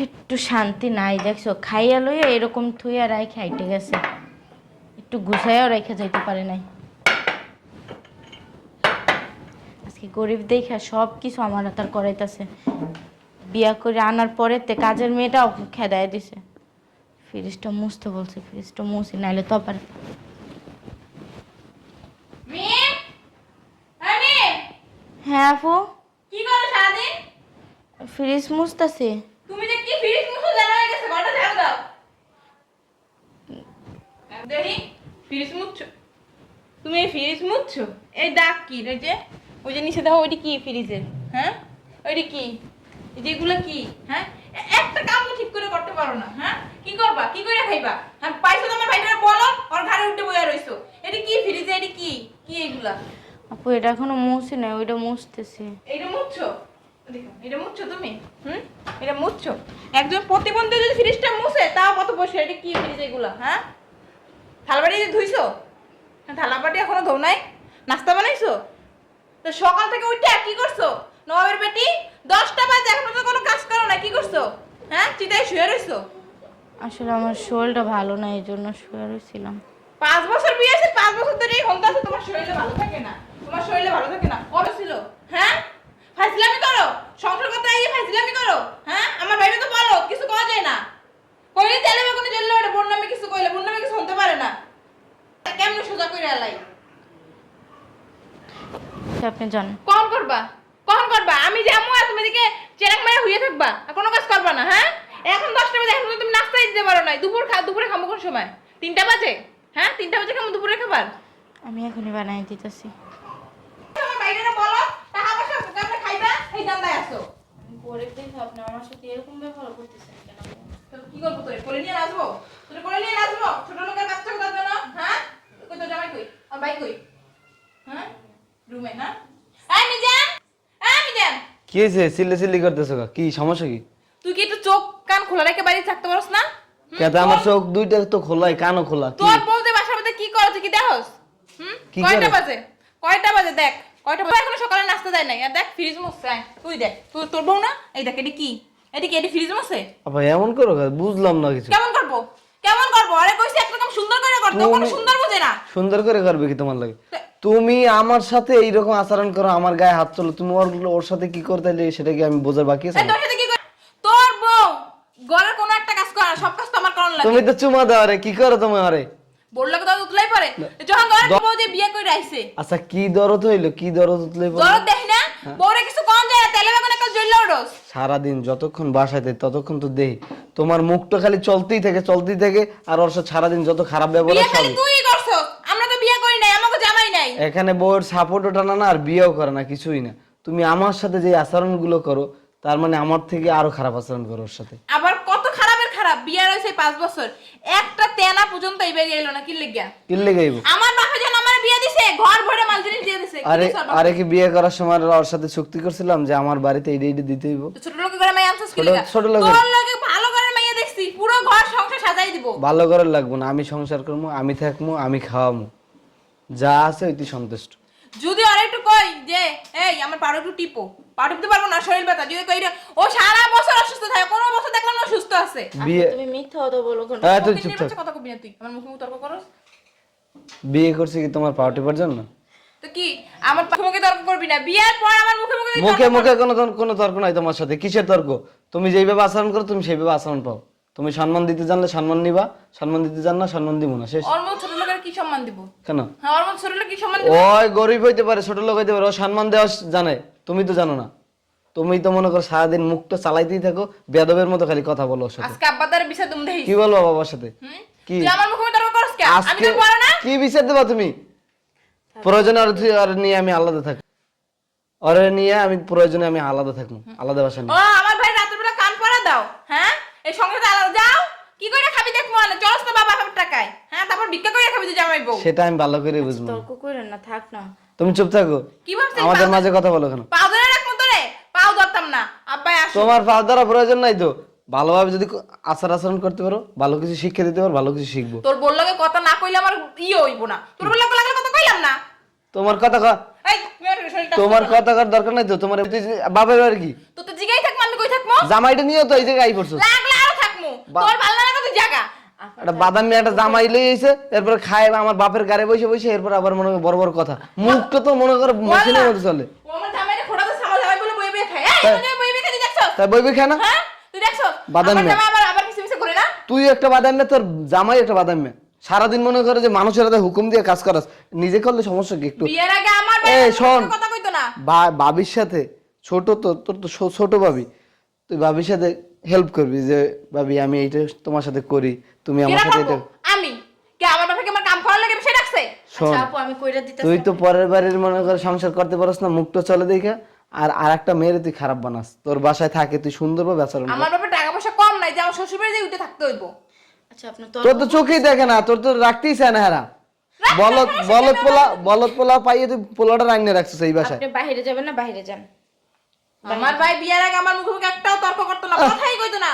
একটু শান্তি নাই দেখছ? খাইয়া লইয়া এরকম থুইয়া রাই খাইতে গেছে। একটু গুছাইয়াও রেখে যাইতে পারে নাই। আজকে গরিব দেখা সব কিছু আমার হাতার করাইতেছে। বিয়া করে আনার পরে তে কাজের মেয়েটাও খেদায় দিছে। ফ্রিজটা মুছতে বলছে ফ্রিজটা মুছি নাইলে তো আবার হ্যাঁ আপু? কি করো সারাদিন ফ্রিজ মুছতেছি। কি ফ্রিজ জানা হয়ে গেছে ঘরটা ঝাড়ু দাও। দেখি ফ্রিজ মুছছো? তুমি এই ফ্রিজ মুছছো? এই দাগ কি এই যে ওই যে নিচে দেখো ওইটি কি ফ্রিজের হ্যাঁ? ওইটি কি? যেগুলো কি? হ্যাঁ? একটা কাম ঠিক করে করতে পারো না হ্যাঁ? কি করবা? কি করে খাইবা? হ্যাঁ পাইছো তোমার ভাইটারে বলো ওর ঘরে উঠে বইয়া রইছো। এটি কি ফ্রিজে? এটি কি? কি এগুলা? আপু এটা এখনও মুছি নাই ওইটা মুছতেছি। এইটা মুছছো? এটা মুছছো তুমি? হুম? এটা মুছছো একজন প্রতিবন্ধী যদি ফ্রিজটা মুছে তাও কত বসে এটা কি ফ্রিজ এগুলো হ্যাঁ? থালাবাটি ধুইছো? হ্যাঁ থালাবাটি এখনও ধো নাই? নাস্তা বানাইছো? তো সকাল থেকে উঠে কি করছ? নবাবের বেটি দশটা বাজে এখনও তো কোনো কাজ করো না কি করছ? হ্যাঁ চিতায় শুয়ে রইছো? আসলে আমার শরীরটা ভালো না এই জন্য শুয়ে রয়েছিলাম পাঁচ বছর বিয়ে আছে পাঁচ বছর ধরে এই আছে তোমার শরীরে ভালো থাকে না? তোমার শরীরে ভালো থাকে না? কবে ছিল হ্যাঁ ফাইজলামি করো সংসার করতে গিয়ে ফাইজলামি করো হ্যাঁ আমার ভাইবে তো বলো কিছু করা যায় না কইলে তেলে বেগুনে জ্বললে ওটা বোন নামে কিছু কইলে বোন নামে কিছু হতে পারে না তা কেমনে সোজা করে আলাই সে আপনি জানেন কখন করবা? কখন করবা? আমি যাব আর তুমি দিকে চেরাক মারা হইয়ে থাকবা। আর কোনো কাজ করবা না হ্যাঁ? এখন দশটা বাজে এখন তো তুমি নাস্তাই দিতে পারো না দুপুর খা দুপুরে খাব কোন সময়? তিনটা বাজে? হ্যাঁ? তিনটা বাজে খাব দুপুরে খাবার? আমি এখনই বানাই দিতেছি। তোমার বাইরে বলো টাকা পয়সা কেমনে খাইবা এই দান্দায় আসো গরিব দেখে আপনি আমার সাথে এরকম ব্যবহার করতেছেন কেন? তো কি করব তোরে? কোলে নিয়ে নাচবো? তোরে কোলে নিয়ে নাচবো? ছোট লোকের বাচ্চা কোথার জন্য হ্যাঁ? কই তো জামাই কই? আর ভাই কই? রুমে হ্যাঁ? এই মিজান এই মিজান। কি হয়েছে? চিল্লি চিল্লি করতেছো কি সমস্যা কি? তুই কি একটু চোখ কান খোলা রেখে বাড়ি থাকতে পারোস না? হুম? আমার চোখ দুইটা তো খোলাই কানও খোলা তোর বলতে বাসার মধ্যে কি করো কি দেখোস? হুম? কয়টা বাজে? কয়টা বাজে দেখ? কয়টা বাজে? এখনও সকালে নাস্তা দেয় নাই। আর দেখ ফ্রিজ মুছছে তুই দেখ তুই তোর বউ না? এই দেখ এটি কি? এটি কি এটি ফ্রিজ মুছছে আপা এমন করো বুঝলাম না কিছু। কেমন করব? কেমন করব? আরে কইছি একরকম সুন্দর করে করতে সুন্দর বোঝে না। সুন্দর করে করবে কি তোমার লাগে? তুমি আমার সাথে এইরকম আচরণ করো আমার গায়ে হাত চলো তুমি ওর ওর সাথে কি করতে সেটা কি আমি বোঝার বাকি আছে এই তোর সাথে কি করে তোর বউ ঘরের কোনো একটা কাজ করে না, সব কাজ তো আমার করার লাগে। তুমি তো চুমা দাও রে কি করো তুমি আরে বললে তো উতলাই পারে যখন ঘরের বউ যে বিয়ে করে আইছে। আচ্ছা কি দরদ হইল? কি দরদ উঠলে দরদ দেখি না? বউরে কিছু কম যায় না তেলে বেগুনে কাজ জ্বললে ওরস সারাদিন যতক্ষণ বাসায় দেয় ততক্ষণ তো দেই। তোমার মুখটা খালি চলতেই থাকে চলতেই থাকে আর ওর সাথে সারাদিন যত খারাপ ব্যবহার বিয়ে সব খালি তুই করছ আমরা তো বিয়ে করি নাই আমাকে এখানে বউয়ের সাপোর্টও টানা না আর বিয়েও করে না কিছুই না। তুমি আমার সাথে যে আচরণগুলো করো তার মানে আমার থেকে আরও খারাপ আচরণ করো ওর সাথে। আবার কত খারাপের খারাপ? বিয়ে রয়েছে পাঁচ বছর। একটা তেনা পর্যন্ত এই বেরিয়ে এলো না কি লেগিয়া? কিনলে গাইব আমার বাপা যেন আমার বিয়ে দিছে ঘর ভরে মাল জিনিস দিয়ে দিছে। আরে? আরে কি বিয়ে করার সময় ওর সাথে চুক্তি করছিলাম যে আমার বাড়িতে এই এইটা দিতে হইব? ছোট লোকের ঘরে মাইয়া আনছিস কি লেগা? ছোট লোকের। তোর লগে ভালো করে মাইয়া দেখছি পুরো ঘর সংসার সাজাই দিব। ভালো করে লাগবো না আমি সংসার করব আমি থাকব আমি খাওয়াবো। যা আছে ওইটি সন্তুষ্ট। যদি আর একটু কই যে এই আমার পাড়ো একটু টিপো। পা টিপতে পারব না শরীর ব্যথা। যদি কই ও সারা বছর অসুস্থ থাকে কোনো বছর দেখলাম না সুস্থ আছে। বিয়ে তুমি মিথ্যা কথা বলো কেন তুই চুপ থাক। কথা কবি না তুই। আমার মুখে মুখে তর্ক করস? বিয়ে করছি কি তোমার পাও টিপার জন্য? তো কি আমার মুখে মুখে তর্ক করবি না? বিয়ের পর আমার মুখে মুখে মুখে মুখে কোনো কোনো তর্ক নাই তোমার সাথে। কিসের তর্ক? তুমি যেইভাবে আচরণ করো তুমি সেইভাবে আচরণ পাও। তুমি সম্মান দিতে জানলে সম্মান নিবা সম্মান দিতে জান না সম্মান দিব না শেষ। ছোট লোকের কি সম্মান দিব? কেন? হ্যাঁ ছোট লোক কি সম্মান দিব? ওই গরিব হইতে পারে ছোট লোক হইতে পারে ও সম্মান দেওয়া জানে তুমি তো জানো না। তুমি তো মনে করো সারাদিন মুখটা চালাইতেই থাকো বেদবের মতো খালি কথা বলো ওর সাথে। আজকে আব্বাদার বিষয় তুমি কি বলব বাবার সাথে? কি? তুই আমার মুখে তর্ক করস কে? আমি তো পারো না? কি বিচার দেবা তুমি? প্রয়োজনে আর তুই আর নিয়ে আমি আলাদা থাকি ওরে নিয়ে আমি প্রয়োজনে আমি আলাদা থাকব আলাদা বাসা ও আমার ভাই রাতের বেলা কান পরা দাও হ্যাঁ? এই সংসারে আলাদা যাও। কি করে খাবি দেখ মানে চলস না বাবা টাকায়। হ্যাঁ তারপর ভিক্ষা করে খাবি তুই জামাই বউ। সেটা আমি ভালো করে বুঝব। তর্ক না থাক না। তুমি চুপ থাকো। কি ভাবছিস আমাদের মাঝে কথা বলো কেন? পাও ধরে তোরে পাও ধরতাম না। আব্বাই আসো তোমার পাও ধরা প্রয়োজন নাই তো। ভালোভাবে যদি আচার আচরণ করতে পারো ভালো কিছু শিক্ষা দিতে পারো ভালো কিছু শিখব। তোর বলল কথা না কইলে আমার ইয়ে হইব না। তোর বলল কথা কইলাম না। তোমার কথা ক- এই তুমি আমার শরীরটা তোমার কথা কর দরকার নাই তো। তোমার বাড়ি কি? তো তো জিগাই থাক আমি কই থাকব? জামাইটা নিয়ে তো এই জায়গায় আই পড়ছো লাগলে আরও থাকব বা- তোর ভালো লাগা তুই জায়গা একটা বাদাম একটা জামাই লই এসে এরপর খায় আমার বাপের গাড়ি বসে বসে এরপর আবার মনে করে বড় বড় কথা। মুখটা তো মনে করে মেশিনের মতো চলে। এই তাই- বইবি খায় না? হ্যাঁ? বাদাম মেয়ে। না? তুই একটা বাদাম মে তোর জামাই একটা বাদাম মে সারাদিন মনে করে যে মানুষের হাতে হুকুম দিয়ে কাজ করাস। নিজে করলে সমস্যা কি একটু? শোন। না। বা- বাবির সাথে ছোট তো তোর তো ছোট ভাবি। তুই বাবির সাথে হেল্প করবি যে ভাবি আমি এইটা তোমার সাথে করি তুমি আমার সাথে এটা আমি? কে আমার বাবাকে আমার কাম করার লাগে? সে ডাকছে? শোন আচ্ছা আপু আমি কইরা দিতেছি তুই তো পরের বাড়ির মনে করে সংসার করতে পারস না মুখটা চলে দেখে আর আর একটা মেয়েরে তুই খারাপ বানাস। তোর বাসায় থাকে তুই সুন্দরভাবে আচরণ। আমার বাবা টাকা পয়সা কম নাই যে আমার শ্বশুর বাড়িতে উঠে থাকতে হইব। আচ্ছা আপনার তো তোর তো চোখেই দেখে না তোর তো রাখতেই চায় না হেরা। বলত বলত পোলা বলত পোলা পাইয়ে তুই পোলাটা রান্নে রাখছিস এই বাসায়। আপনি বাইরে যাবেন না বাইরে যান। আমার ভাই বিয়ের আগে আমার মুখে মুখে একটাও তর্ক করতো না কথাই কইতো না।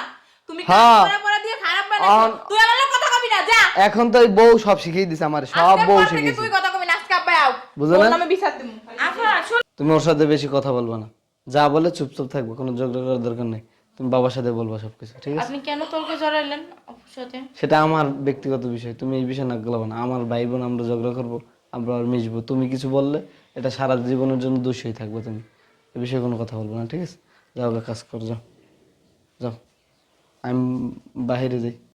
তুমি হ্যাঁ। করে করে দিয়ে খারাপ বানাইছো তুই আমার কথা কবি না যা। এখন তো বউ সব শিখিয়ে দিছে আমার সব বউ পর থেকে শিখিয়েছে তুই কথা কবি না আজকে আব্বাই আও বুঝলে না? নামে বিচার দিমু। তুমি ওর সাথে বেশি কথা বলবে না। যা বলে চুপচাপ থাকবে কোনো ঝগড়া করার দরকার নেই। তুমি বাবার সাথে বলবা সবকিছু ঠিক আছে? আপনি কেন তর্কে জড়াইলেন সাথে? সেটা আমার ব্যক্তিগত বিষয় তুমি এই বিষয়ে নাক গলাবো না। আমার ভাই বোন আমরা ঝগড়া করব আমরা আর মিশবো। তুমি কিছু বললে এটা সারা জীবনের জন্য দোষী থাকবে তুমি। এ বিষয়ে কোনো কথা বলব না, ঠিক আছে? যাও কাজ কর, যাও। যাও। আমি বাহিরে যাই।